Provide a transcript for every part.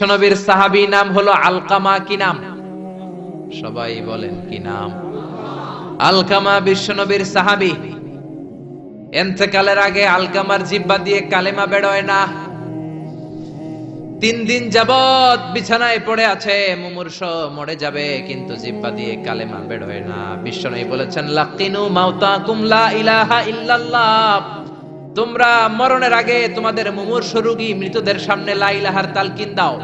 বিশ্বনবীর সাহাবী নাম হলো আলকামা, কি নাম? সবাই বলেন, কি নাম? আলকামা বিশ্বনবীর সাহাবী। এন্তেকালের আগে আলকামার জিব্বা দিয়ে কালেমা বেরোয় না। তিন দিন যাবত বিছানায় পড়ে আছে, মুমূর্ষ মরে যাবে, কিন্তু জিব্বা দিয়ে কালেমা বেরোয় না। বিশ্বনবী বলেছেন, লাকিনু মাউতাকুম লা ইলাহা ইল্লাল্লাহ। তোমরা মরণের আগে তোমাদের মুমূর্ষ রোগী মৃতদের সামনে লা ইলাহার তালকিন দাও।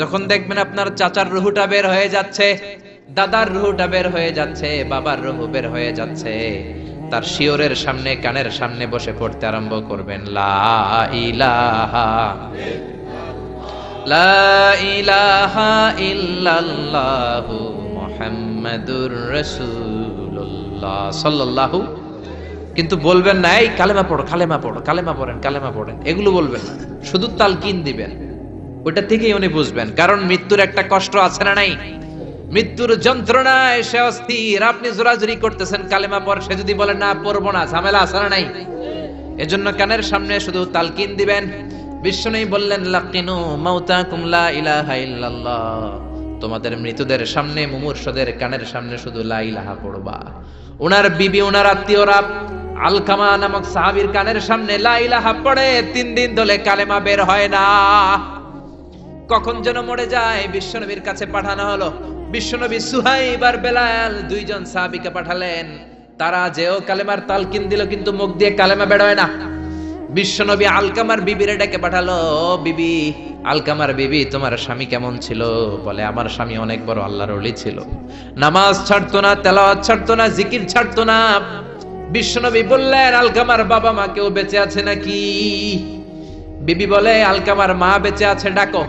যখন দেখবেন আপনার চাচার রুহুটা বের হয়ে যাচ্ছে, দাদার রুহুটা বের হয়ে যাচ্ছে, বাবার রুহু বের হয়ে যাচ্ছে, তার শিওরের সামনে, কানের সামনে বসে পড়তে আরম্ভ করবেন। লা ইলাহা লা ইলাহা ইল্লাল্লাহু কিন্তু বলবেন না, এই কালেমা পড়ো কালেমা পড়ো, কালেমা পড়েন কালেমা পড়েন। এগুলো বলবেন না। শুধু তালকিন দিবেন। ওইটা থেকেই উনি বুঝবেন। কারণ মৃত্যুর একটা কষ্ট আছে না নাই? মৃত্যুর যন্ত্রণায় সে অস্থির। আপনি জোরাজুরি করতেছেন, কালেমা পর সে যদি না, পড়ব না, ঝামেলা আছে না নাই? এজন্য কানের সামনে শুধু তালকিন দিবেন। বিষ্ণুই বললেন, লাকিনু মাউতাকুম লা ইলাহা ইল্লাল্লাহ। তোমাদের মৃতদের সামনে, মুমূর্ষদের কানের সামনে শুধু লা ইলাহা পড়বা। ওনার বিবি ওনার আত্মীয়রা আলকামা নামক সাহাবীর কানের সামনে লা ইলাহা পড়ে, তিন দিন ধরে কালেমা বের হয় না। কখন যেন মরে যায়, বিশ্বনবীর কাছে পাঠানো হলো। বিশ্বনবী সুহাইব আর বেলাল দুইজন সাহাবীকে পাঠালেন। তারা যেও কালেমার তালকিন দিল, কিন্তু মুখ দিয়ে কালেমা বেরোয় না। বিশ্বনবী আলকামার বিবিরে ডেকে পাঠালো "ও বিবি, আলকামার বিবি, তোমার স্বামী কেমন ছিল? বলে, আমার স্বামী অনেক বড়, আল্লাহর অলি ছিল। নামাজ ছাড়তো না, তেলাওয়াত ছাড়তো না, জিকির ছাড়তো না। বিশ্বনবী বললেন, আলকামার বাবা মা কেউ বেঁচে আছে নাকি? বিবি বলে, আলকামার মা বেঁচে আছে, ডাকো।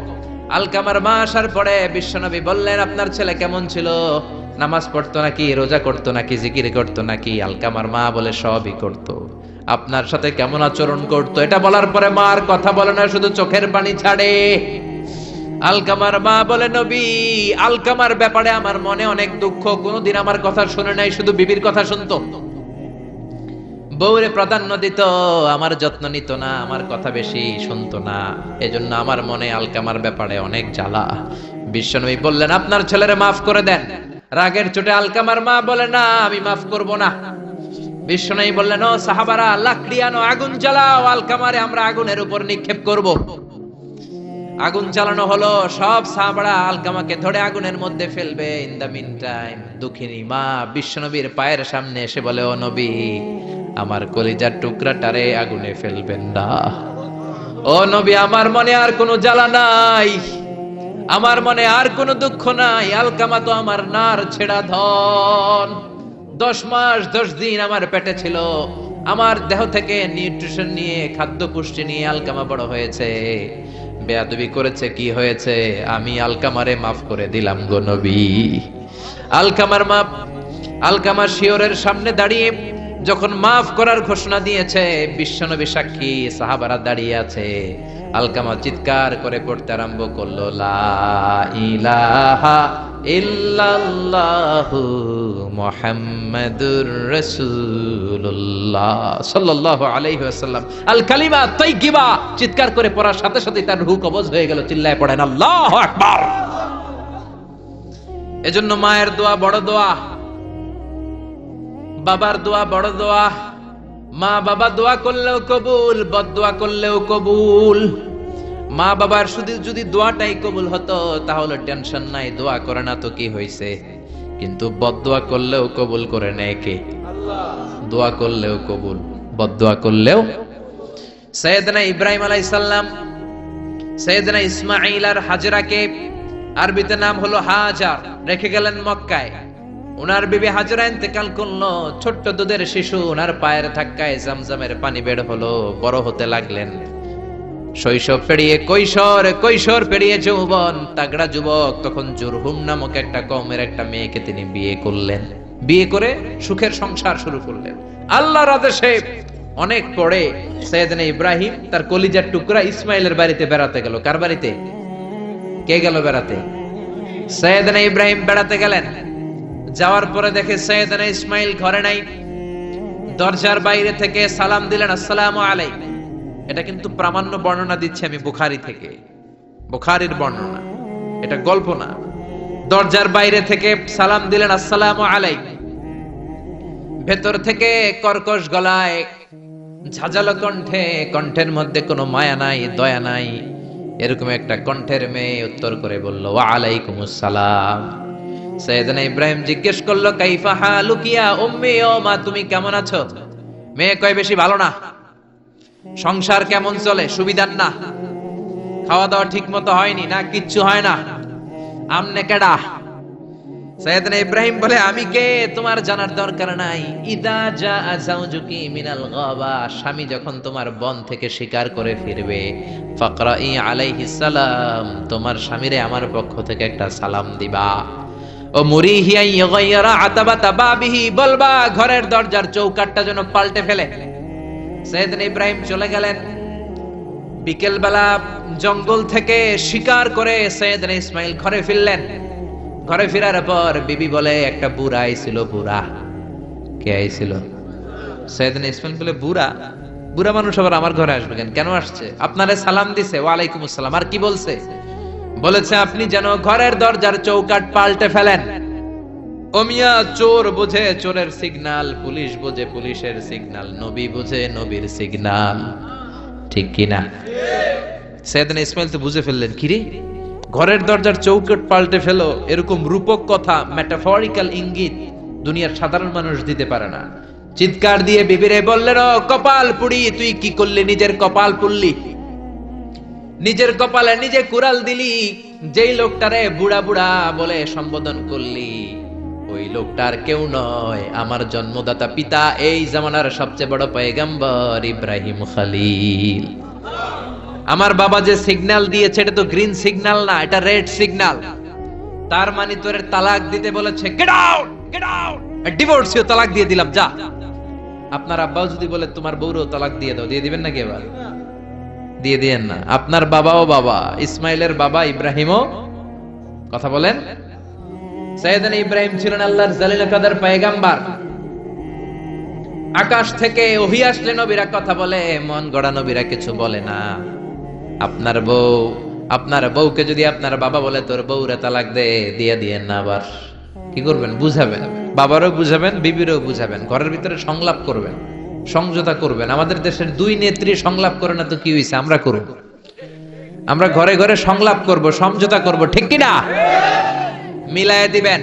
আলকামার মা আসার পরে বিশ্বনবী বললেন, আপনার ছেলে কেমন ছিল? নামাজ পড়তো নাকি, রোজা করতো নাকি, জিকির করতো নাকি? আলকামার মা বলে, সবই করতো। আপনার সাথে কেমন আচরণ করতো? এটা বলার পরে মা আর কথা বলে না, শুধু চোখের পানি ছাড়ে। আলকামার মা বলে, নবী, আলকামার ব্যাপারে আমার মনে অনেক দুঃখ। কোনোদিন আমার কথা শুনে নাই, শুধু বিবির কথা শুনতো। বউরে প্রাধান্য দিত, আমার যত্ন নিত না, আমার কথা বেশি শুনতো না। এজন্য আমার মনে আলকামার ব্যাপারে অনেক জ্বালা। বিশ্বনবী বললেন, আপনার ছেলেরে মাফ করে দেন। রাগের চোটে আলকামার মা বলে, না, আমি মাফ করব না। বিশ্বনবী বললেন, ও সাহাবারা, লাকড়ি আনো, আগুন জ্বালাও, আলকামারে আমরা আগুনের উপর নিক্ষেপ করব। আগুন চালানো হলো, সব সাহাবারা আলকামাকে ধরে আগুনের মধ্যে ফেলবে। ইন দা মিন টাইম, দুঃখিনী মা বিশ্বনবীর পায়ের সামনে এসে বলে, ও নবী আমার কলিজার টুকরাটারে আগুনে ফেলবেন না। ও নবী, আমার মনে আর কোনো জ্বালা নাই। আমার মনে আর কোনো দুঃখ নাই। আলকামা তো আমার নার ছেড়া ধন। দশ মাস, দশ দিন আমার পেটে ছিল। আমার দেহ থেকে নিউট্রিশন নিয়ে খাদ্য পুষ্টি নিয়ে আলকামা বড় হয়েছে। বেয়াদবি করেছে, কি হয়েছে? আমি আলকামারে মাফ করে দিলাম গো নবী। আলকামার মাপ, আলকামার শিওরের সামনে দাঁড়িয়ে যখন মাফ করার ঘোষণা দিয়েছে, বিশ্বনবী সাক্ষী, সাহাবারা দাঁড়িয়ে আছে। আলকামা চিৎকার করে পড়তে আরম্ভ করল ইলাহা ইল্লাল্লাহু আলাইহি আল চিৎকার করে পড়ার সাথে সাথে তার রূহ কবজ হয়ে গেল, চিল্লায় পড়েন, আল্লাহু আকবার! এজন্য মায়ের দোয়া বড় দোয়া। বাবার দোয়া বড় দোয়া। মা বাবা দোয়া করলেও কবুল, বদ দোয়া করলেও কবুল। মা বাবার শুধু যদি দোয়াটাই কবুল হতো, তাহলে টেনশন নাই, দোয়া করে না তো কি হয়েছে কিন্তু বদদোয়া করলেও কবুল করে নেয় কে? দোয়া করলেও কবুল বদদোয়া করলেও। সৈয়দনা ইব্রাহিম আলাইহিস সালাম সৈয়দনা ইসমাঈল আর হাজরাকে, আরবিতে নাম হলো হাজার, রেখে গেলেন মক্কায়। ওনার বিবি হাজরা ইন্তেকাল করল। ছোট্ট দুধের শিশু ওনার পায়ের ধাক্কায় জামজামের পানি বের হলো। বড় হতে লাগলেন। শৈশব পেরিয়ে কৈশোর কৈশোর পেরিয়ে যৌবন। তাগড়া যুবক, তখন জুরহুম নামক একটা কমের একটা মেয়েকে তিনি বিয়ে করলেন। বিয়ে করে সুখের সংসার শুরু করলেন। আল্লাহর আদেশে অনেক পরে সৈয়দনা ইব্রাহিম তার কলিজার টুকরা ইসমাইলের বাড়িতে বেড়াতে গেল। কার বাড়িতে? কে গেল বেড়াতে? সৈয়দনা ইব্রাহিম বেড়াতে গেলেন। যাওয়ার পরে দেখে সৈয়দনা ইসমাইল ঘরে নাই, দরজার বাইরে থেকে সালাম দিলেন, আসসালামু আলাইকুম। এটা কিন্তু প্রামাণ্য বর্ণনা দিচ্ছি আমি বুখারি থেকে। বুখারীর বর্ণনা, এটা গল্প না। দরজার বাইরে থেকে সালাম দিলেন, আসসালামু আলাইকুম। ভেতর থেকে কর্কশ গলায়, ঝাঁঝালো কণ্ঠে, কণ্ঠের মধ্যে কোনো মায়া নাই, দয়া নাই, এরকম একটা কণ্ঠের মেয়ে উত্তর করে বলল আলাইকুম আসসালাম সৈয়দনা ইব্রাহিম জিজ্ঞেস করল, কাইফা হালুকিয়া উম্মি, ও মা, তুমি কেমন আছো? মেয়ে কয়, বেশি ভালো না। সংসার কেমন চলে? সুবিধার না। খাওয়া দাওয়া ঠিক মতো হয়নি না, কিচ্ছু হয় না। আমনে কেডা? সৈয়দনা ইব্রাহিম বলে, আমি কে? তোমার জানার দরকার নাই। ইদা যা আজাউজুকি মিনাল গাবা। স্বামী যখন তোমার বন থেকে শিকার করে ফিরবে, ফাকরাই আলাইহিস সালাম, তোমার স্বামীরে আমার পক্ষ থেকে একটা সালাম দিবা। ও মুরিহিয়া ইয়গাইয়ারা আতাবাতা বাবিহি বলবা, ঘরের দরজার চৌকাটটা যেন পাল্টে ফেলে। সৈয়দনা ইব্রাহিম চলে গেলেন। জঙ্গল থেকে শিকার করে সৈয়দনা ইসমাইল ঘরে ফিরলেন। ঘরে ফেরার পর বিবি বলে, একটা বুড়া আইছিল, বুড়া। কে আইছিল? সৈয়দনা ইসমাইল বলে, বুড়া? বুড়া মানুষ আবার আমার ঘরে আসবে কেন? কেন আসছে? আপনারে সালাম দিছে। ওয়ালাইকুম আসসালাম। আর কি বলছে? বলেছে, আপনি যেন ঘরের দরজার চৌকাট পাল্টে ফেলেন। ওমিয়া চোর বুঝে, চোরের সিগনাল পুলিশ বুঝে, পুলিশের সিগনাল নবী বুঝে, নবীর সিগনাল ঠিক কিনা সৈয়দনা ইসমাইল তো বুঝে ফেললেন কিরে ঘরের দরজার চৌকট পাল্টে ফেলো, এরকম রূপক কথা মেটাফরিক্যাল ইঙ্গিত দুনিয়ার সাধারণ মানুষ দিতে পারে না। চিৎকার দিয়ে বিবিরে বললেন কপাল পুড়ি, তুই কি করলি নিজের কপাল পুড়লি? নিজের কপালে নিজে কুড়াল দিলি, যেই লোকটারে বুড়া বুড়া বলে সম্বোধন করলি, ওই লোকটার কেউ নয়। আমার জন্মদাতা পিতা, এই জামানার সবচেয়ে বড় পয়গম্বর ইব্রাহিম খালিল। আমার বাবা যে সিগন্যাল দিয়েছে, এটা তো গ্রিন সিগন্যাল না, এটা রেড সিগন্যাল। তার মানে তোর তালাক দিতে বলেছে গেট আউট গেট আউট ডিভোর্সিও তালাক দিয়ে দিলাম, যা। আপনার আব্বাও যদি বলে, তোমার বউরও তালাক দিয়ে দাও। দিয়ে দিবেন নাকি এবার? দিয়ে দিয়েন না। আপনার বাবাও বাবা, ইসমাইলের বাবা ইব্রাহিমও কথা বলেন? সৈয়দান ইব্রাহিম ছিলেন আল্লাহর জালিল কাদার পায়গাম্বার। আকাশ থেকে ওহি আসলে নবীরা কথা বলে, মন গড়া নবীরা কিছু বলে না। আপনার বউ, আপনার বউকে যদি আপনার বাবা বলে, তোর বউরে তালাক দে, দিয়ে দিয়েন না আবার। কি করবেন? বুঝাবেন। বাবারও বুঝাবেন, বিবিরও বুঝাবেন। ঘরের ভিতরে সংলাপ করবেন। সংযতা করবেন। আমাদের দেশের দুই নেত্রী সংলাপ করে না তো কি হয়েছে আমরা করব। আমরা ঘরে ঘরে সংলাপ করব, সমঝোতা করব, ঠিক কি না মিলায়ে দিবেন।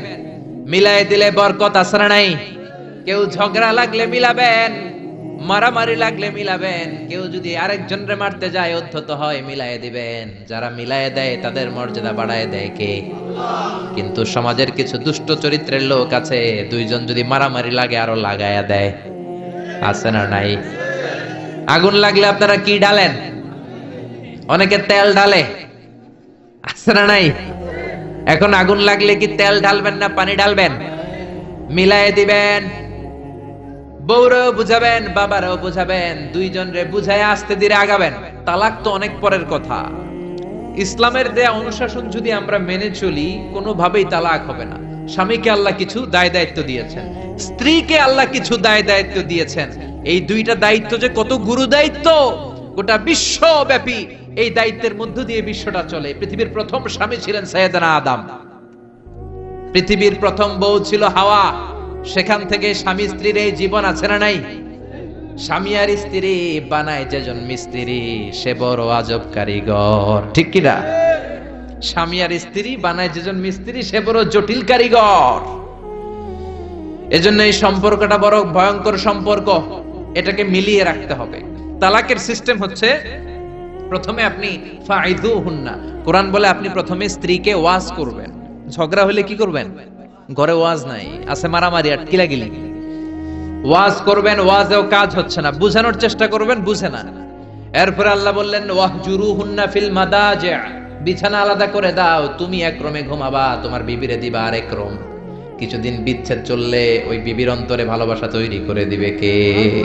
মিলায়ে দিলে বরকত আসরা নাই? কেউ ঝগড়া লাগলে মিলাবেন, মারামারি লাগলে মিলাবেন, কেউ যদি আরেকজনরে মারতে যায়, অধ্যত হয়, মিলায়ে দিবেন। যারা মিলায়ে দেয়, তাদের মর্যাদা বাড়ায় দেয় কে? কিন্তু সমাজের কিছু দুষ্ট চরিত্রের লোক আছে, দুইজন যদি মারামারি লাগে, আরও লাগায়া দেয়। আছে না নাই? আগুন লাগলে আপনারা কি ডালেন? অনেকে তেল ঢালে আছে না নাই? এখন আগুন লাগলে কি তেল ঢালবেন না পানি ঢালবেন? মিলায়ে দিবেন। বউরেও বুঝাবেন, বাবারও বুঝাবেন দুইজন রে বুঝায় আসতে ধীরে আগাবেন। তালাক তো অনেক পরের কথা। ইসলামের দেয়া অনুশাসন যদি আমরা মেনে চলি, কোনোভাবেই তালাক হবে না। স্বামীকে আল্লাহ কিছু দায় দায়িত্ব দিয়েছেন, স্ত্রীকে আল্লাহ কিছু দায় দায়িত্ব দিয়েছেন। এই দুইটা দায়িত্ব যে কত গুরু দায়িত্ব গোটা বিশ্বব্যাপী এই দায়িত্বের মধ্য দিয়ে বিশ্বটা চলে। পৃথিবীর প্রথম স্বামী ছিলেন সৈয়দনা আদম। পৃথিবীর প্রথম বউ ছিল হাওয়া। সেখান থেকে স্বামী স্ত্রীর এই জীবন আছে না নাই? স্বামী আর স্ত্রী বানায় যেজন মিস্ত্রি, সে বড় আজব কারিগর ঠিক কিনা? স্বামী আর স্ত্রী, বানায় যেজন মিস্ত্রি, সে বড় জটিল কারিগর। এজন্য এই সম্পর্কটা বড় ভয়ঙ্কর সম্পর্ক। এটাকে মিলিয়ে রাখতে হবে। তালাকের সিস্টেম হচ্ছে, প্রথমে আপনি ফাইদু হুন্না কোরআন বলে আপনি প্রথমে স্ত্রীকে ওয়াজ করবেন। ঝগড়া হলে কি করবেন? ঘরে ওয়াজ নাই, আছে মারামারি আটকিলা গিলি ওয়াজ করবেন, ওয়াজেও কাজ হচ্ছে না। বুঝানোর চেষ্টা করবেন, বুঝে না। এরপর আল্লাহ বললেন ওয়াহ জুরু হুন্না ফিল মাদাজে। বিছানা আলাদা করে দাও, তুমি এক রুমে ঘুমাবা, তোমার বিবিরে দিবা আরেক রুম কিছুদিন বিচ্ছেদ চললে ওই বিবির অন্তরে ভালোবাসা তৈরি করে দিবে কে?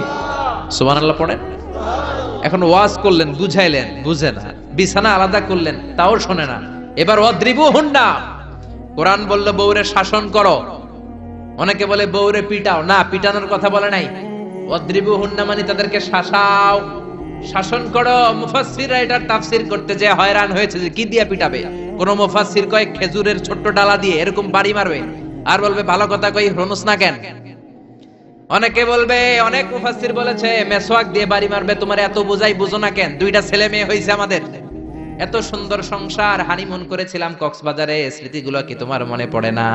সুবহানাল্লাহ আল্লাহ পড়েন? এখন ওয়াজ করলেন, বুঝাইলেন, বুঝে না। বিছানা আলাদা করলেন, তাও শোনে না। এবার অদ্রিবু হুন্না কোরআন বলল, বউরে শাসন করো। অনেকে বলে, বউরে পিটাও। না, পিটানোর কথা বলে নাই। অদ্রিবু হুন্না মানে তাদেরকে শাসাও। শাসন করো, মুফাসসিররা এটার তাফসীর করতে যে হয়রান হয়েছে যে কি দিয়া পিটাবে? কোন মুফাসসির কয়, খেজুরের ছোট্ট ডালা দিয়ে এরকম বাড়ি মারবে? আর বলবে, ভালো কথা কই হনুস না কেন? অনেকে বলবে, অনেক মুফাসসির বলেছে, মেসওয়াক দিয়ে বাড়ি মারবে, তোমার এত বোঝাই বুঝো না কেন? দুইটা ছেলে মেয়ে হয়েছে আমাদের। এত সুন্দর সংসার, হানিমুন করেছিলাম কক্সবাজারে, স্মৃতিগুলো কি তোমার মনে পড়ে না?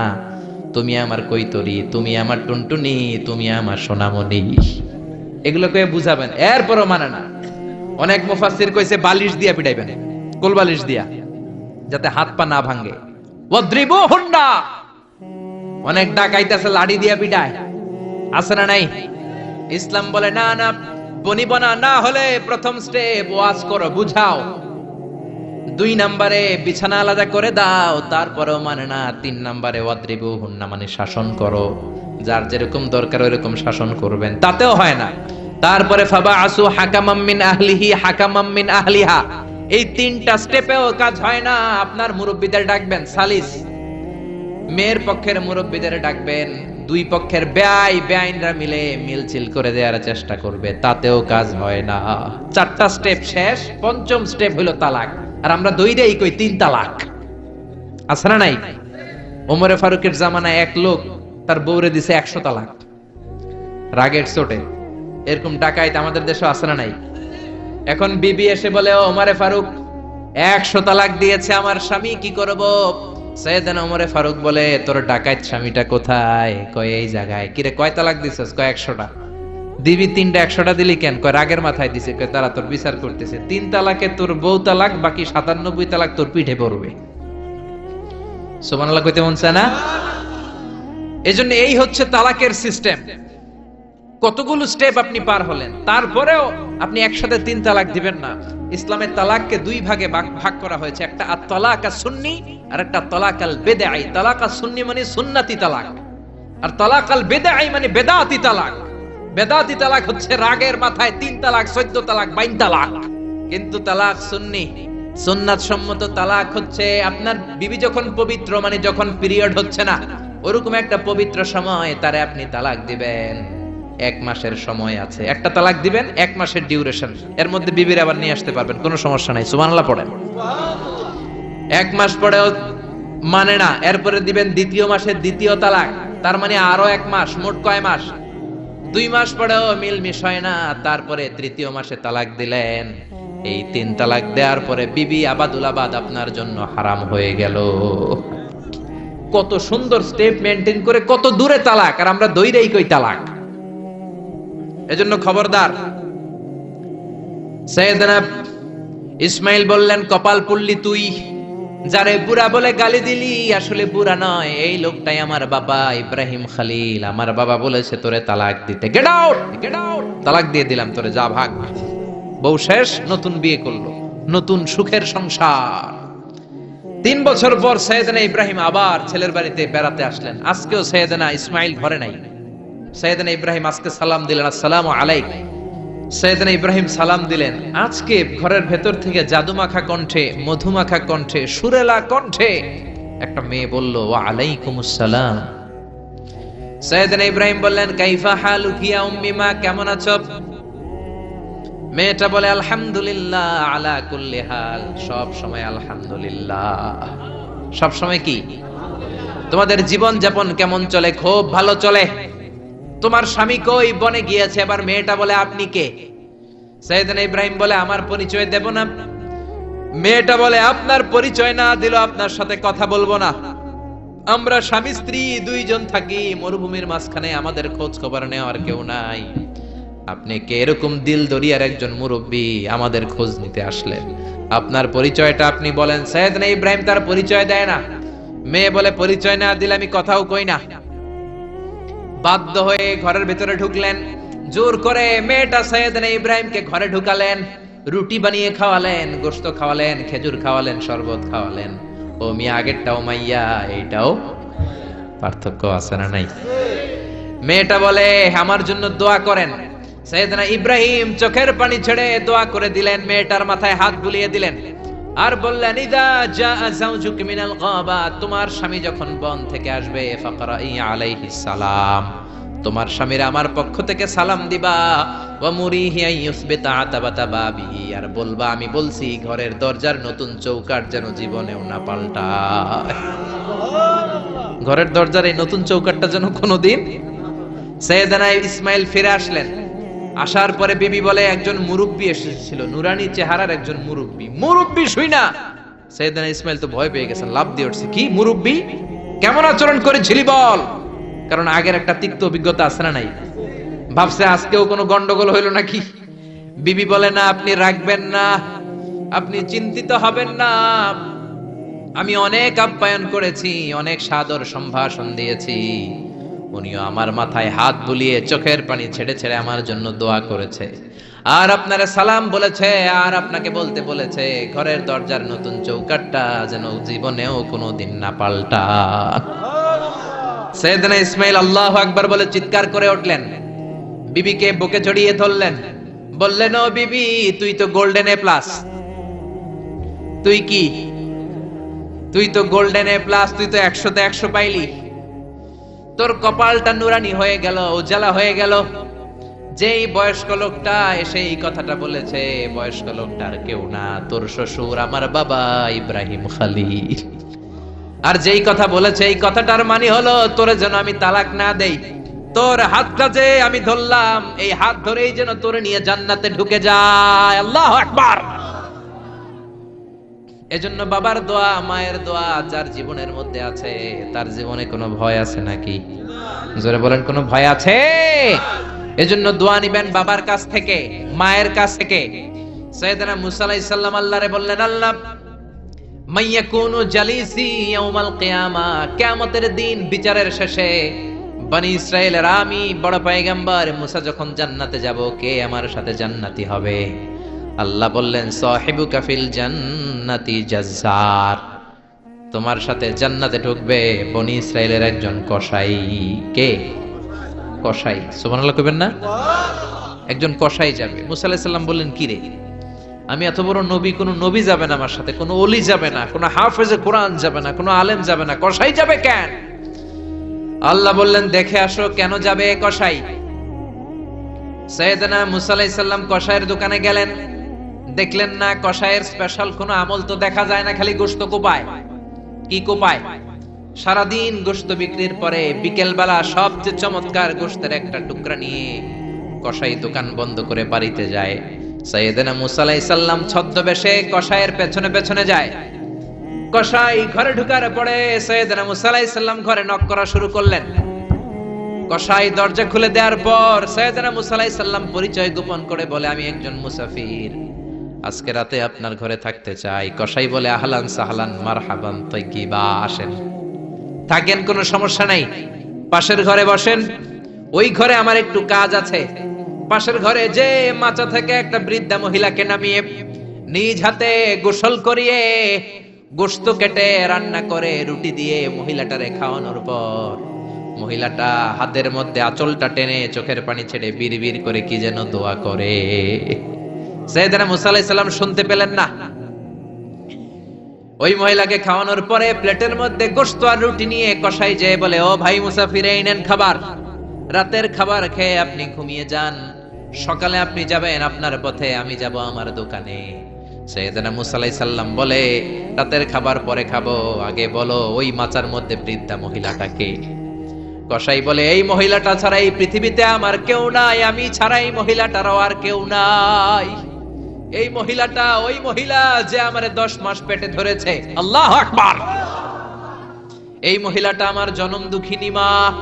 তুমি আমার কৈতরি তুমি আমার টুনটুনি, তুমি আমার সোনামণি। এগুলোকে বুঝাবেন, এরপরও মানে না। অনেক মুফাসসির কইছে, বালিশ দিয়া পিটাইবেন। কোল বালিশ দিয়া, যাতে হাত পা না ভাঙে। ওদ্রিবু হুন্ডা অনেক ডাকাইতেছে লাড়ি দিয়া পিটায়। আছে না নাই? ইসলাম বলে, না না বনিবনা না হলে প্রথম স্টেপ ওয়াজ করো, বুঝাও। দুই নাম্বারে বিছানা আলাদা করে দাও, তারপরেও মানে না, তিন নাম্বারে ওয়াদ্রিবু হুন্না মানে শাসন করো। যার যেরকম দরকার, ওইরকম শাসন করবেন। তাতেও হয় না। তারপরে ফাবা আসু হাকামাম মিন আহলিহি, হাকামাম মিন আহলিহা। এই তিনটা স্টেপেও কাজ হয় না। আপনার মুরব্বীদের ডাকবেন, সালিস। মেয়ের পক্ষের মুরব্বীদের ডাকবেন, দুই পক্ষের ব্যয়, বেআইনরা মিলে মিলছিল করে দেওয়ার চেষ্টা করবে, তাতেও কাজ হয় না। চারটা স্টেপ শেষ, পঞ্চম স্টেপ হলো তালাক। আর আমরা দইরেই কই, তিন তালাক। আছে না নাই? ওমরে ফারুকের জামানায় এক লোক তার বউরে দিছে একশো তালাক। রাগের চোটে। এরকম ডাকাইত আমাদের দেশে আছে নাই? এখন বিবি এসে বলে ওমরে ফারুক, একশো তালাক দিয়েছে আমার স্বামী, কি করব? ফারুক বলে, তোর ডাকাইত স্বামীটা কোথায়? কয়, এই জায়গায়। কিরে কয় তালাক দিছিস? কয়, একশোটা। দিবি তিনটা, একশোটা দিলি কেন? কয়, রাগের মাথায় দিছে। কয়, তারা তোর বিচার করতেছে। তিন তালাকে তোর বউ তালাক, বাকি সাতানব্বই তালাক তোর পিঠে পড়বে। সোমানাল্লাহ কইতে মন চায় না? এজন্য এই হচ্ছে তালাকের সিস্টেম। কতগুলো স্টেপ আপনি পার হলেন? তারপরেও আপনি একসাথে তিন তালাক দিবেন না। ইসলামের তালাককে দুই ভাগে ভাগ- করা হয়েছে। একটা আর তালাক আর সুন্নি আর একটা তালাক আল বেদাই তালাক আর সুন্নি মানে সুন্নাতি তালাক। আর তালাক আল বেদে আই মানে বেদাতি তালাক। বেদাতি তালাক হচ্ছে রাগের মাথায় তিন তালাক, চোদ্দ তালাক, বাইন তালাক। কিন্তু তালাক সুন্নি সুন্নাত সম্মত তালাক হচ্ছে আপনার বিবি যখন পবিত্র মানে যখন পিরিয়ড হচ্ছে না, ওরকম একটা পবিত্র সময় তারে আপনি তালাক দিবেন। এক মাসের সময় আছে। একটা তালাক দিবেন, এক মাসের ডিউরেশন এর মধ্যে বিবির আবার নিয়ে আসতে পারবেন, কোনো সমস্যা নাই। সুবহানাল্লাহ পড়েন। এক মাস পরেও মানে না, এরপরে দিবেন দ্বিতীয় মাসের দ্বিতীয় তালাক। তার মানে আরও এক মাস, মোট কয় মাস? দুই মাস পরেও মিল মিশ হয় না, তারপরে তৃতীয় মাসে তালাক দিলেন। এই তিন তালাক দেওয়ার পরে বিবি আবাদুল আবাদ আপনার জন্য হারাম হয়ে গেল। কত সুন্দর স্টেপ মেনটেন করে কত দূরে তালাক, আর আমরা দইরেই কই তালাক? এজন্য খবরদার। সৈয়দনা ইসমাইল বললেন, কপাল পুল্লি তুই, যারে বুড়া বলে গালি দিলি, আসলে বুড়া নয়, এই লোকটাই আমার বাবা, ইব্রাহিম খালিল। আমার বাবা বলেছে, তোরে তালাক দিতে। গেট আউট গেট আউট তালাক দিয়ে দিলাম তোরে, যা ভাগ। বউ শেষ, নতুন বিয়ে করল, নতুন সুখের সংসার। তিন বছর পর সৈয়দনা ইব্রাহিম আবার ছেলের বাড়িতে বেড়াতে আসলেন। আজকেও সৈয়দনা ইসমাইল ঘরে নাই। সৈয়দনা ইব্রাহিম আজকে সালাম দিলেন, আসসালামু আলাইক। সৈয়দনা ইব্রাহিম সালাম দিলেন, আজকে ঘরের ভেতর থেকে জাদুমাখা কণ্ঠে, মধুমাখা কণ্ঠে, সুরেলা কণ্ঠে একটা মেয়ে বলল, ওয়া আলাইকুমুস সালাম। সৈয়দনা ইব্রাহিম বললেন, কাইফা হালুকি ইয়া উম্মি, মা কেমন আছো? মেয়েটা বলে, আলহামদুলিল্লাহ আলা কুল্লি হাল। সব সময় আলহামদুলিল্লাহ। সব সময় কি? তোমাদের জীবন যাপন কেমন চলে? খুব ভালো চলে। তোমার স্বামী কই? বনে গিয়েছে। এবার মেয়েটা বলে, আপনি কে? সৈয়দনা ইব্রাহিম বলে, আমার পরিচয় দেব না। মেয়েটা বলে, আপনার পরিচয় না দিল আপনার সাথে কথা বলব না। আমরা স্বামী, স্ত্রী, দুইজন থাকি। মরুভূমির মাঝখানে আমাদের খোঁজ খবর নেওয়ার কেউ নাই। আপনি কে? এরকম দিল দরিয়ার একজন মুরব্বী আমাদের খোঁজ নিতে আসলেন। আপনার পরিচয়টা আপনি বলেন। সৈয়দনা ইব্রাহিম তার পরিচয় দেয় না। মেয়ে বলে, পরিচয় না দিলে আমি কথাও কই না। বাধ্য হয়ে ঘরের ভিতরে ঢুকলেন। জোর করে মেয়েটা সৈয়দনা ইব্রাহিমকে ঘরে ঢুকালেন, রুটি বানিয়ে খাওয়ালেন গোস্ত খাওয়ালেন, খেজুর খাওয়ালেন, শরবত খাওয়ালেন। ও মিয়া, আগেরটাও মাইয়া, এইটাও পার্থক্য আছে না নাই? মেয়েটা বলে, আমার জন্য দোয়া করেন। সৈয়দনা ইব্রাহিম চোখের পানি ছেড়ে দোয়া করে দিলেন, মেয়েটার মাথায় হাত বুলিয়ে দিলেন। আর বললেন ইদা জা জাউজুক মিনাল গাবা তোমার স্বামী যখন বন থেকে আসবে, ফাকরাই আলাইহি সালাম তোমার স্বামীর আমার পক্ষ থেকে সালাম দিবা আর বলবা, আমি বলছি, ঘরের দরজার নতুন চৌকাট যেন জীবনেও না পাল্টায় ঘরের দরজার এই নতুন চৌকাটটা যেন কোনোদিন সৈয়দানা ইসমাইল ফিরে আসলেন। আসার পরে বিবি বলে, একজন মুরব্বী এসেছিল। নুরানি চেহারার একজন মুরব্বী। মুরব্বী শুই না! সৈয়দানা ইসমাইল তো ভয় পেয়ে গেছেন লাভ দিয়ে উঠছে। কি মুরব্বী? কেমন আচরণ করেছিলি বল? কারণ আগের একটা তিক্ত অভিজ্ঞতা আছে না নাই? ভাবছে, আজকেও কোনো গন্ডগোল হইল নাকি? বিবি বলে, না, আপনি রাখবেন না। আপনি চিন্তিত হবেন না। আমি অনেক আপ্যায়ন করেছি, অনেক সাদর সম্ভাষণ দিয়েছি। উনিও আমার মাথায় হাত বুলিয়ে চোখের পানি ছেড়ে ছেড়ে আমার জন্য দোয়া করেছে। আর আপনারা সালাম বলেছে, আর আপনাকে বলতে বলেছে, ঘরের দরজার নতুন চৌকাটটা যেন জীবনেও কোনো দিন না পাল্টা। সৈয়দনা ইসমাইল আল্লাহ আকবার বলে চিৎকার করে উঠলেন। বিবিকে বুকে জড়িয়ে ধরলেন। বললেন, ও বিবি, তুই তো গোল্ডেন এ প্লাস। তুই কি? তুই তো গোল্ডেন এ প্লাস, তুই তো একশোতে একশো পাইলি। তোর কপালটা নুরানি হয়ে গেল উজালা হয়ে গেল। যেই বয়স্ক লোকটা এসে এই কথাটা বলেছে, বয়স্ক লোকটার কেউ না, তোর শ্বশুর আমার বাবা ইব্রাহিম খালিল। আর যেই কথা বলেছে, এই কথাটার মানে হলো, তোরে যেন আমি তালাক না দেই, তোর হাতটা যে আমি ধরলাম, এই হাত ধরেই যেন তোরে নিয়ে জান্নাতে ঢুকে যায়। আল্লাহ আকবার! এজন্য বাবার দোয়া, মায়ের দোয়া যার জীবনের মধ্যে আছে, তার জীবনে কোনো ভয় আছে নাকি? জোরে বলেন, কোনো ভয় আছে? এজন্য দোয়া নিবেন বাবার কাছ থেকে, মায়ের কাছ থেকে। সৈয়দনা মুসা আলাইহিস সালাম আল্লাহরে বললেন, আল্লাহ মাইয়াকুনু জালিসি ইয়াউমাল কিয়ামা কিয়ামতের দিন বিচারের শেষে বনি ইসরায়েলের আমি বড় পয়গম্বর মুসা যখন জান্নাতে যাব, কে আমার সাথে জান্নাতি হবে? আল্লাহ বললেন সাহিবু কাফিল জান্নাতি জাজ্জার। তোমার সাথে জান্নাতে ঢুকবে বনি ইসরায়েলের একজন কসাই। কে? কসাই। সুবহানাল্লাহ কইবেন না? একজন কসাই যাবে। মুসা আলাইহিস সালাম বললেন, কি রে? আমি এত বড় নবী, কোনো নবী যাবে না আমার সাথে, কোনো অলি যাবে না, কোনো হাফেজে কোরআন যাবে না, কোনো আলেম যাবে না, কসাই যাবে কেন? আল্লাহ বললেন, দেখে আসো কেন যাবে কসাই? সৈয়দনা মুসা আলাইহিস সালাম কসাইয়ের দোকানে গেলেন। দেখলেন না, কসাইয়ের স্পেশাল কোনো আমল তো দেখা যায় না, খালি গোশত কোপায়। কি কোপায়? সারাদিন গোশত বিক্রির পরে বিকেল বেলা সবচেয়ে চমৎকার গোশতের একটা টুকরা নিয়ে কসাই দোকান বন্ধ করে বাড়িতে যায়। সৈয়দনা মুসা আলাইহিস সালাম ছদ্মবেশে কসাইয়ের পেছনে পেছনে যায়। কসাই ঘরে ঢুকার পরে সৈয়দনা মুসা আলাইহিস সালাম ঘরে নক করা শুরু করলেন। কসাই দরজা খুলে দেওয়ার পর সৈয়দনা মুসা আলাইহিস সালাম পরিচয় গোপন করে বলে, আমি একজন মুসাফির। আজকে রাতে আপনার ঘরে থাকতে চাই। কসাই বলে, আহলান সাহলান, মারহাবান তৈকিবা আসেন। থাকেন, কোনো সমস্যা নাই। পাশের ঘরে বসেন। ওই ঘরে আমার একটু কাজ আছে। পাশের ঘরে যে মাচা থেকে একটা বৃদ্ধা মহিলাকে নামিয়ে নিজ হাতে গোসল করিয়ে গোস্ত কেটে রান্না করে রুটি দিয়ে মহিলাটারে খাওয়ানোর পর মহিলাটা হাতের মধ্যে আঁচলটা টেনে চোখের পানি ছেড়ে বিড় করে কি যেন দোয়া করে। মুসা আলাইহিস সালাম শুনতে পেলেন না। ওই মহিলাকে খাওয়ানোর পরে প্লেটের মধ্যে আর রুটি নিয়ে কষাই যেয়ে বলে, ও ভাই নেন খাবার। রাতের খাবার খেয়ে আপনি ঘুমিয়ে যান। সকালে আপনি যাবেন, আপনার পথে আমি যাব আমার দোকানে। সৈয়দনা মুসা আলাইহিস সাল্লাম বলে, রাতের খাবার পরে খাব। আগে বলো, ওই মাচার মধ্যে বৃদ্ধা মহিলাটাকে। কসাই বলে, এই মহিলাটা ছাড়া এই পৃথিবীতে আমার কেউ নাই। আমি ছাড়া এই মহিলাটারও আর কেউ নাই। এই মহিলাটা, ওই মহিলা যে আমারে দশ মাস পেটে ধরেছে। আল্লাহ আকবার। এই মহিলাটা আমার জনম দুঃখিনী মা।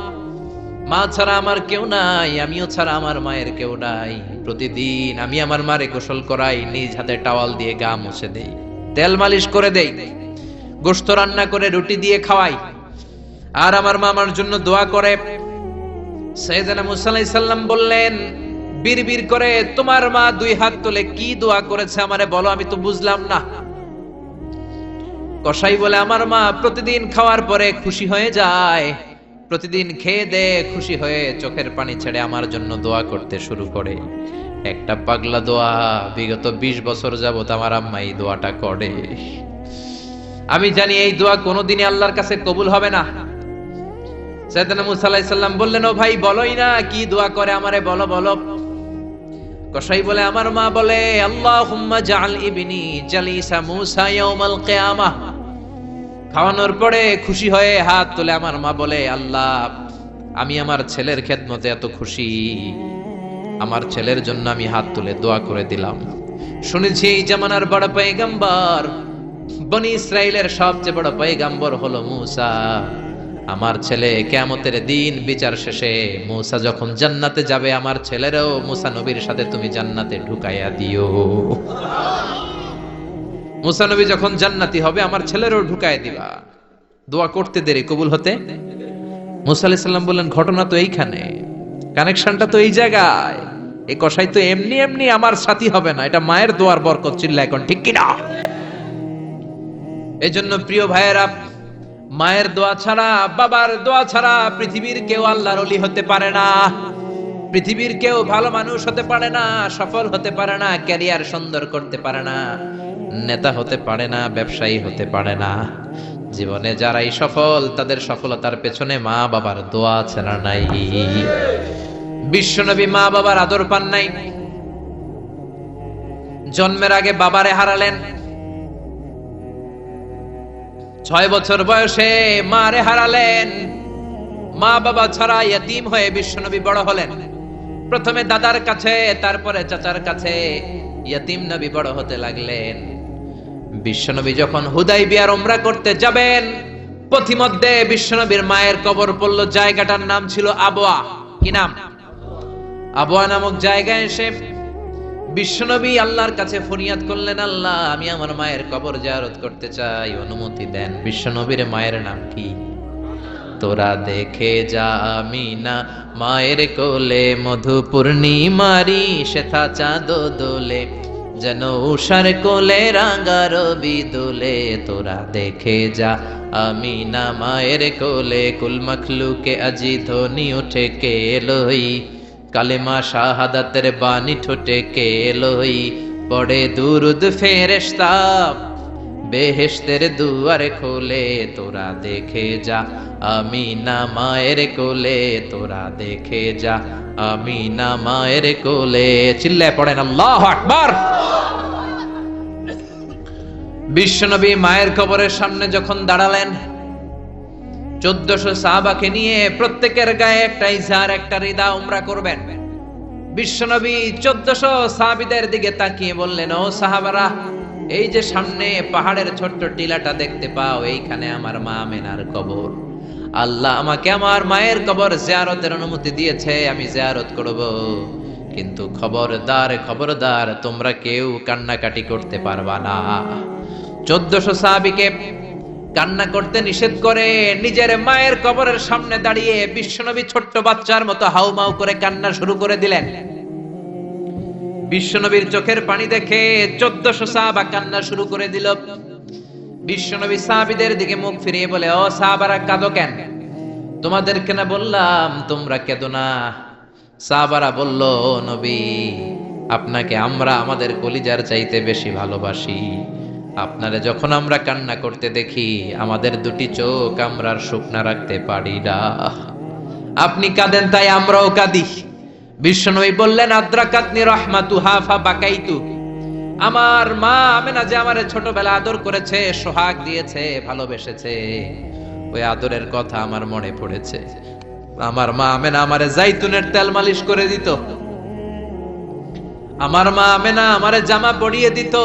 মা ছাড়া আমার কেউ নাই, আমিও ছাড়া আমার মায়ের কেউ নাই। প্রতিদিন আমি আমার মারে গোসল করাই, নিজ হাতে টাওয়াল দিয়ে গা মুছে দেই। তেল মালিশ করে দেই গোস্ত রান্না করে রুটি দিয়ে খাওয়াই। আর আমার মা আমার জন্য দোয়া করে। সৈয়দনা মুসা আলাইহিস সালাম বললেন বিড়বিড় করে, তোমার মা দুই হাত তুলে কি দোয়া করেছে আমারে বলো, আমি তো বুঝলাম না। কসাই বলে, আমার মা প্রতিদিন খাওয়ার পরে খুশি হয়ে যায়। প্রতিদিন খেয়ে দে, খুশি হয়ে চোখের পানি ছেড়ে আমার জন্য দোয়া করতে শুরু করে। একটা পাগলা দোয়া, বিগত ২০ বছর যাবত আমার আম্মা এই দোয়াটা করে। আমি জানি এই দোয়া কোনোদিনই আল্লাহর কাছে কবুল হবে না। সৈয়দনা মুসা আলাইহিস সালাম বললেন, ও ভাই, বলোই না কি দোয়া করে আমারে, বলো বলো। কসাই বলে, আমার মা বলে, আল্লাহুম্মা জাল ইবনি জালিসা মুসা ইয়াউমাল কিয়ামাহ। খাওয়ানোর পরে খুশি হয়ে হাত তুলে আমার মা বলে, আল্লাহ, আমি আমার ছেলের খেদমতে এত খুশি। আমার ছেলের জন্য আমি হাত তুলে দোয়া করে দিলাম। শুনেছি এই জামানার বড় পয়গাম্বর, বনি ইসরায়েলের সবচেয়ে বড় পয়গাম্বর হলো মুসা। আমার ছেলে কেয়ামতের দিন বিচার শেষে মুসা যখন জান্নাতে যাবে, আমার ছেলেরও মুসা নবীর সাথে তুমি জান্নাতে ঢুকাইয়া দিও। মুসা নবী যখন জান্নাতি হবে, আমার ছেলেরও ঢুকায় দিবা। দোয়া করতে দেরি, কবুল হতে? মুসা আলাইহিস সালাম বললেন, ঘটনা তো এইখানে। কানেকশনটা তো এই জায়গায়। এ কষাই তো এমনি এমনি আমার সাথী হবে না। এটা মায়ের দোয়ার বরকত চিল্লা এখন ঠিক কিনা? এই জন্য প্রিয় ভাইয়েরা মায়ের দোয়া ছাড়া, বাবার দোয়া ছাড়া পৃথিবীর কেউ আল্লাহর অলি হতে পারে না। পৃথিবীর কেউ ভালো মানুষ হতে পারে না, সফল হতে পারে না, ক্যারিয়ার সুন্দর করতে পারে না, নেতা হতে পারে না, ব্যবসায়ী হতে পারে না। জীবনে যারাই সফল, তাদের সফলতার পেছনে মা বাবার দোয়া ছাড়া নাই। বিশ্বনবী মা বাবার আদর পান নাই। জন্মের আগে বাবারে হারালেন। ছয় বছর বয়সে মারে হারালেন। মা বাবা ছাড়া ইয়তিম হয়ে বিশ্বনবী বড় হলেন। প্রথমে দাদার কাছে, তারপরে চাচার কাছে ইয়তিম নবী বড় হতে লাগলেন। বিশ্বনবী যখন হুদাই বিয়ার ওমরা করতে যাবেন, পথিমধ্যে বিশ্বনবীর মায়ের কবর পড়ল। জায়গাটার নাম ছিল আবোয়া কি নাম? আবোয়া নামক জায়গায় এসে বিশ্বনবী আল্লাহর কাছে ফরিয়াদ করলেন, আল্লাহ, আমি আমার মায়ের কবর জারত করতে চাই। অনুমতি দেন। বিশ্বনবীর মায়ের নাম কি? তোরা দেখে যা আমি না মায়ের কোলে মধু পূর্ণিমারি, শেথা চাঁদ দোলে, যেন উষার কোলে রাঙা রবি দোলে। তোরা দেখে যা আমি না মায়ের কোলে, কুল মখলুকে আজি ধ্বনি উঠে কে লই? কালেমা শাহাদাতের বাণী ঠোঁটে কে লই পড়ে? দুরুদ ফেরেশতা, বেহেশতের দুয়ার খোলে, তোরা দেখে যা। আমি না মায়ের কোলে, তোরা দেখে যা। আমি না মায়ের কোলে, চিল্লায় পড়েন আল্লাহ আকবার। বিশ্বনবী মায়ের কবরের সামনে যখন দাঁড়ালেন চোদ্দশো সাহাবাকে নিয়ে প্রত্যেকের গায়ে একটা ইজার একটা রিদা উমরা করবেন। বিশ্বনবী চোদ্দশো সাহাবিদের দিকে তাকিয়ে বললেন, ও সাহাবারা, এই যে সামনে পাহাড়ের ছোট্ট টিলাটা দেখতে পাও, এইখানে আমার মা মেনার কবর। আল্লাহ আমাকে আমার মায়ের কবর জিয়ারতের অনুমতি দিয়েছে, আমি জিয়ারত করব। কিন্তু খবরদার খবরদার, তোমরা কেউ কান্নাকাটি করতে পারবা না। চোদ্দশো সাহাবিকে কান্না করতে নিষেধ করে, নিজের মায়ের কবরের সামনে দাঁড়িয়ে বিশ্বনবী ছোট্ট বাচ্চার মতো হাউমাউ করে কান্না শুরু করে দিলেন। বিশ্বনবীর চোখের পানি দেখে চোদ্দশো সাহাবা কান্না শুরু করে দিল। বিশ্বনবী সাহাবিদের দিকে মুখ ফিরিয়ে বলে, ও সাহাবারা, কাঁদো কেন? তোমাদেরকে না বললাম, তোমরা কেঁদো না। সাহাবারা বলল, নবী, আপনাকে আমরা আমাদের কলিজার চাইতে বেশি ভালোবাসি। আপনারে যখন আমরা কান্না করতে দেখি, আমাদের দুটি চোখ আমরা শুকনা রাখতে পারি না। আপনি কাঁদেন তাই আমরাও কাঁদি। বিশ্বনবী বললেন, আদ্রাকাতনি রহমাতু হাফা বাকাইতু আমার মা আমেনা যে আমারে ছোটবেলা আদর করেছে, সোহাগ দিয়েছে, ভালোবেসেছে, ওই আদরের কথা আমার মনে পড়েছে। আমার মা আমেনা আমারে জাইতুনের তেল মালিশ করে দিত। আমার মা আমেনা আমারে জামা পরিয়ে দিত।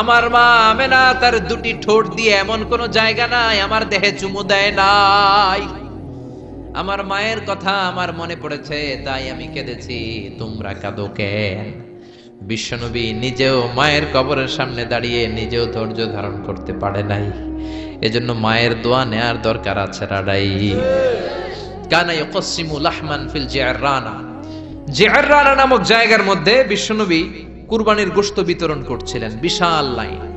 আমার মা আমেনা তার দুটি ঠোঁট দিয়ে এমন কোন জায়গা নাই, আমার দেহে চুমু দেয় নাই। আমার মায়ের কথা আমার মনে পড়েছে, তাই আমি কেঁদেছি, তোমরা কাঁদো কেন? বিশ্বনবী নিজেও মায়ের কবরের সামনে দাঁড়িয়ে নিজেও ধৈর্য ধারণ করতে পারে নাই। এজন্য মায়ের দোয়া নেয়ার দরকার আছে রাডাই কানাই ইউকসিমু লাহমান ফিল জিআররানা। রানা নামক জায়গার মধ্যে বিশ্বনবী কুরবানির গোশত বিতরণ করছিলেন। বিশাল লাইন।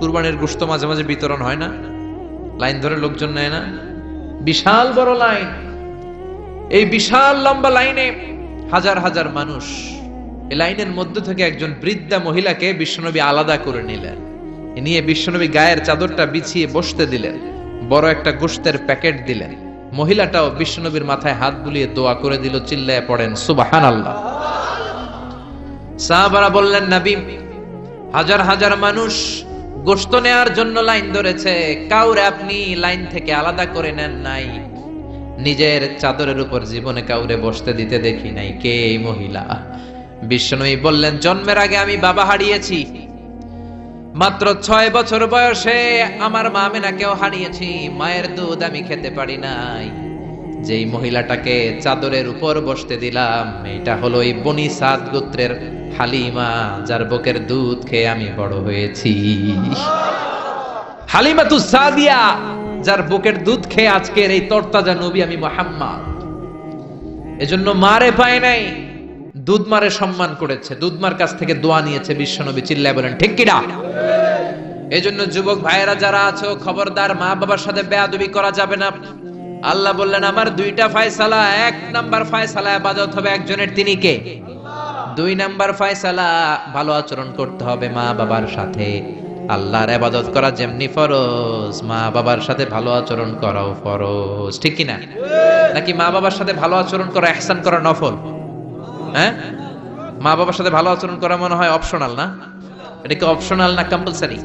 কুরবানির গোস্ত মাঝে মাঝে বিতরণ হয় না। লাইন ধরে লোকজন নেয় না। বিশাল বড় লাইন। এই বিশাল লম্বা লাইনে হাজার হাজার মানুষ। এই লাইনের মধ্য থেকে একজন বৃদ্ধা মহিলাকে বিশ্বনবী আলাদা করে নিলেন। নিয়ে বিশ্বনবী গায়ের চাদরটা বিছিয়ে বসতে দিলেন। বড় একটা গোস্তের প্যাকেট দিলেন। মহিলাটাও বিশ্বনবীর মাথায় হাত বুলিয়ে দোয়া করে দিল, চিল্লায় পড়েন সুবাহান আল্লাহ সাহাবারা বললেন, নবী, হাজার হাজার মানুষ গোস্ত নেওয়ার জন্য লাইন ধরেছে। কাউরে আপনি লাইন থেকে আলাদা করে নেন নাই। নিজের চাদরের উপর জীবনে কাউরে বসতে দিতে দেখি নাই। কে এই মহিলা? বিশ্বনবী বললেন, জন্মের আগে আমি বাবা হারিয়েছি। মাত্র ছয় বছর বয়সে আমার মা মেনাকেও হারিয়েছি। মায়ের দুধ আমি খেতে পারি নাই। যেই মহিলাটাকে চাদরের উপর বসতে দিলাম, এটা হলো এই বনি সাদ গোত্রের হালিমা, যার বুকের দুধ খেয়ে আমি বড় হয়েছি। হালিমা তু সাদিয়া, যার বুকের দুধ খেয়ে আজকের এই তরতাজা নবী আমি মোহাম্মদ। এজন্য মারে পায় নাই, দুধ মারে সম্মান করেছে, দুধ মার কাছ থেকে দোয়া নিয়েছে বিশ্বনবী, চিল্লায় বলেন, ঠিক কিনা? এজন্য যুবক ভাইয়েরা যারা আছো, খবরদার মা বাবার সাথে বেয়াদবি করা যাবে না। আল্লাহ বললেন, আমার দুইটা ফায়সালা, এক নাম্বার ফয়সালা আবাদত হবে একজনের, তিনি কে? দুই নাম্বার ফয়সালা, ভালো আচরণ করতে হবে মা বাবার সাথে। আল্লাহর আবাদত করা যেমনি ফরজ, মা বাবার সাথে ভালো আচরণ করাও ফরজ। ঠিক কি না নাকি মা বাবার সাথে ভালো আচরণ করা, এহসান করা নফল? হ্যাঁ? মা বাবার সাথে ভালো আচরণ করা মনে হয় অপশনাল না? এটা কি অপশনাল না কম্পালসারি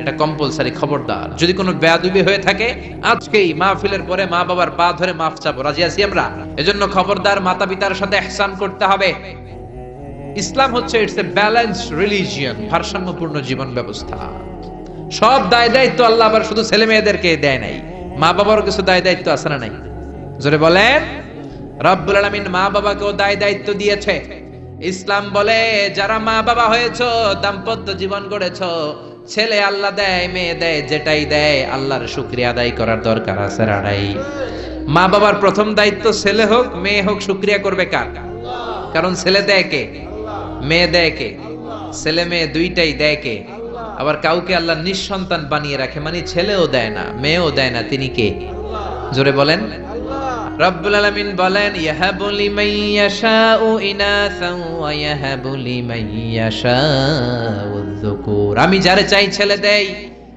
এটা কম্পালসারি খবরদার। যদি কোনো বেয়াদুবি হয়ে থাকে, আজকেই মাহফিলের পরে মা বাবার পা ধরে মাফ চাবো। রাজি আছি আমরা? এজন্য খবরদার মাতা পিতার সাথে এহসান করতে হবে। ইসলাম হচ্ছে ইটস এ ব্যালেন্স রিলিজিয়ন ভারসাম্যপূর্ণ জীবন ব্যবস্থা। সব দায় দায়িত্ব আল্লাহ আবার শুধু ছেলে মেয়েদেরকে দেয় নাই। মা বাবারও কিছু দায় দায়িত্ব আছে না নাই? জোরে বলেন। রব্বুল আলামিন মা বাবাকেও দায় দায়িত্ব দিয়েছে। ইসলাম বলে, যারা মা বাবা হয়েছো, দাম্পত্য জীবন গড়েছো, ছেলে আল্লাহ দেয়, মেয়ে দেয়, যেটাই দেয়, আল্লাহর শুক্রিয়া আদায় করার দরকার আছে রাড়াই মা বাবার প্রথম দায়িত্ব ছেলে হোক, মেয়ে হোক, শুক্রিয়া করবে কার? কারণ ছেলে দেয় কে? মেয়ে দেয় কে? ছেলে মেয়ে দুইটাই দেয় কে? আবার কাউকে আল্লাহ নিঃসন্তান বানিয়ে রাখে মানে ছেলেও দেয় না, মেয়েও দেয় না, তিনি কে? জোরে বলেন। রব্বুল আলামিন বলেন, ইয়াহাবু লিমান ইয়াশাউ ইনাসা ওয়া ইয়াহাবু লিমান ইয়াশাউ আমি যারে চাই ছেলে দেই।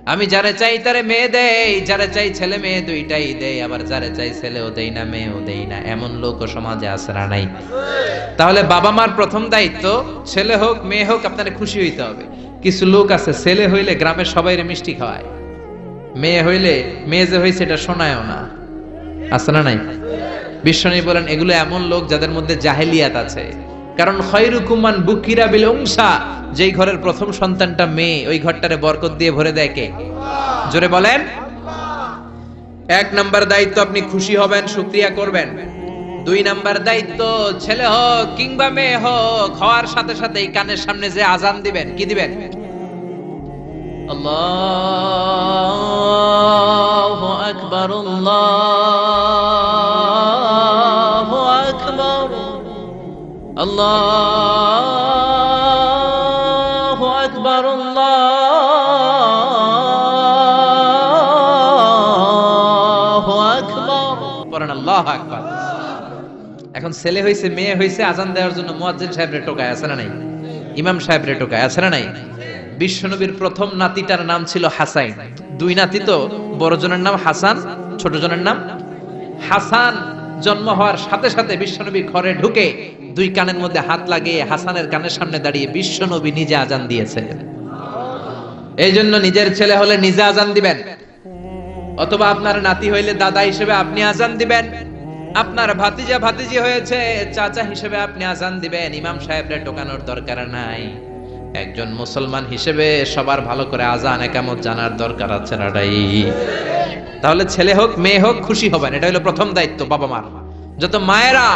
আমি যারা চাই তারে মেয়ে দেই, যারা চাই ছেলে মেয়ে দুইটাই দেই, আবার যারা চাই ছেলেও দেই না, মেয়েও দেই না, এমন লোক সমাজে না নাই। তাহলে বাবা মার প্রথম দায়িত্ব, ছেলে হোক, মেয়ে হোক, আপনার খুশি হইতে হবে। কিছু লোক আছে, ছেলে হইলে গ্রামের সবাই মিষ্টি খাওয়ায়। মেয়ে হইলে, মেয়ে যে হয়েছে এটা শোনায়ও না। না নাই? বিশ্বনী বলেন, এগুলো এমন লোক যাদের মধ্যে জাহেলিয়াত আছে। কারণ খয়রুকুমান বুকিরা বিল উংসা, যেই ঘরের প্রথম সন্তানটা মেয়ে, ওই ঘরটারে বরকত দিয়ে ভরে দেয় কে? জোরে বলেন। এক নাম্বার দায়িত্ব আপনি খুশি হবেন শুক্রিয়া করবেন। দুই নাম্বার দায়িত্ব, ছেলে হোক কিংবা মেয়ে হোক, হওয়ার সাথে সাথে এই কানের সামনে যে আজান দিবেন, কি দিবেন? আল্লাহু আকবার আল্লাহু আকবার আল্লাহু আকবার পড়েন আকবার। এখন ছেলে হইছে, মেয়ে হইছে, আজান দেওয়ার জন্য মুয়াজ্জিন সাহেব রে টোকায়, আছে না নাই? ইমাম সাহেব রে টোকায়, আছে না নাই? বিশ্বনবীর প্রথম নাতিটার নাম ছিল হাসাইন। দুই নাতি তো, বড় জনের নাম হাসান, ছোট জনের নাম হাসান। জন্ম হওয়ার সাথে সাথে বিশ্বনবী ঘরে ঢুকে দুই কানের মধ্যে হাত লাগিয়ে হাসানের কানের সামনে দাঁড়িয়ে বিশ্বনবী নিজে আজান দিয়েছে এই জন্য নিজের ছেলে হলে নিজে আজান দিবেন। অথবা আপনার নাতি হইলে দাদা হিসেবে আপনি আজান দিবেন। আপনার ভাতিজা ভাতিজি হয়েছে, চাচা হিসেবে আপনি আজান দিবেন। ইমাম সাহেবরে টোকানোর দরকার নাই। একজন মুসলমান হিসেবে সবার ভালো করে আজান একামত জানার দরকার আছে নাটাই তাহলে ছেলে হোক, মেয়ে হোক, খুশি হবেন। এটা হলো প্রথম দায়িত্ব বাবা মার। যত মায়েরা,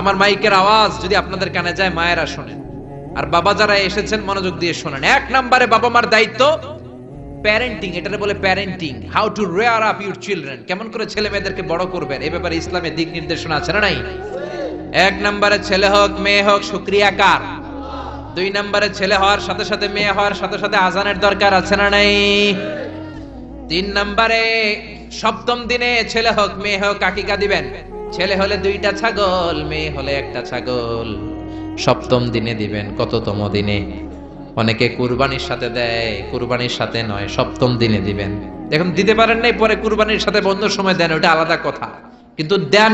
আমার মাইকের আওয়াজ যদি আপনাদের কানে যায়, মায়েরা শোনেন। আর বাবা যারা এসেছেন, মনোযোগ দিয়ে শোনেন। এক নম্বরে বাবা মার দায়িত্ব প্যারেন্টিং এটারে বলে parenting how to rear up your children কেমন করে ছেলে মেয়েদেরকে বড় করবেন? এই ব্যাপারে ইসলামের দিক নির্দেশনা আছে না নাই? এক নম্বরে ছেলে হোক, মেয়ে হোক, শুক্রিয়া কার? দুই নম্বরে ছেলে হওয়ার সাথে সাথে মেয়ে হওয়ার সাথে সাথে আজানের দরকার আছে না নাই? তিন নম্বরে, সপ্তম দিনে ছেলে হোক, মেয়ে হোক আকিকা দিবেন ছেলে হলে দুইটা ছাগল, মেয়ে হলে একটা ছাগল। সপ্তম দিনে দিবেন, কততম দিনে? অনেকে কুরবানির সাথে দেয়, কুরবানির সাথে নয়, সপ্তম দিনে দিবেন। এখন দিতে পারেন নাই, পরে কুরবানির সাথে বন্ধুর সময় দেন, ওটা আলাদা কথা। কিন্তু দেন